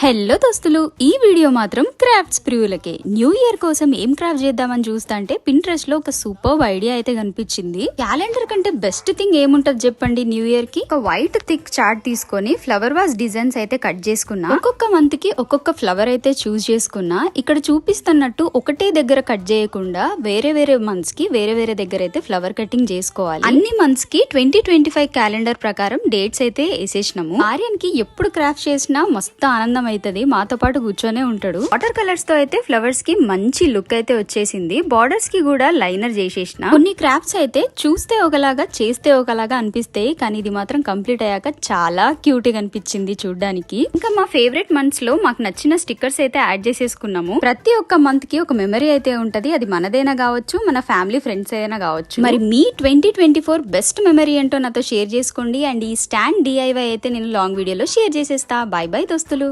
Hello దోస్తులు ఈ video మాత్రం క్రాఫ్ట్స్ ప్రియులకే. న్యూ ఇయర్ కోసం ఏం క్రాఫ్ట్ చేద్దామని చూస్తుంటే పింట్రెస్ట్లో ఒక సూపర్ ఐడియా అయితే కనిపించింది. క్యాలెండర్ కంటే బెస్ట్ థింగ్ ఏముంటది చెప్పండి న్యూ ఇయర్కి ఒక వైట్ థిక్ చార్ట్ తీసుకొని ఫ్లవర్ వాస్ డిజైన్స్ అయితే కట్ చేసుకున్నా. ఒక్కొక్క మంత్కి ఒక్కొక్క ఫ్లవర్ అయితే చూస్ చేసుకున్నా. ఇక్కడ చూపిస్తున్నట్టు ఒకటే దగ్గర కట్ చేయకుండా వేరే వేరే మంత్స్కి వేరే వేరే దగ్గర అయితే ఫ్లవర్ కటింగ్ చేసుకోవాలి. అన్ని మంత్స్కి ట్వంటీ ట్వంటీ ఫైవ్ క్యాలెండర్ ప్రకారం డేట్స్ అయితే వేసేసినాము. ఆర్యన్కి ఎప్పుడు క్రాఫ్ట్ చేసినా మస్తు ఆనందం అవుతుంది మాతో పాటు కూర్చొనే ఉంటాడు. వాటర్ కలర్స్తో అయితే ఫ్లవర్స్కి మంచి లుక్ అయితే వచ్చేసింది. బార్డర్స్కి కూడా లైనర్ చేసేసిన. కొన్ని క్రాఫ్ట్స్ అయితే చూస్తే ఒకలాగా చేస్తే ఒకలాగా అనిపిస్తాయి. కానీ ఇది మాత్రం కంప్లీట్ అయ్యాక చాలా క్యూట్గా అనిపించింది చూడడానికి. ఇంకా మా ఫేవరెట్ మంత్స్లో మాకు నచ్చిన స్టిక్కర్స్ అయితే యాడ్ చేసేసుకున్నాము. ప్రతి ఒక్క మంత్కి ఒక మెమరీ అయితే ఉంటది. అది మనదైనా కావచ్చు మన ఫ్యామిలీ ఫ్రెండ్స్ అయినా కావచ్చు. మరి మీ twenty twenty four best memory ఏంటో నాతో షేర్ చేసుకోండి. అండ్ ఈ స్టాండ్ డిఐవై అయితే నేను లాంగ్ వీడియోలో షేర్ చేసేస్తా. బాయ్ బాయ్ దోస్తులు.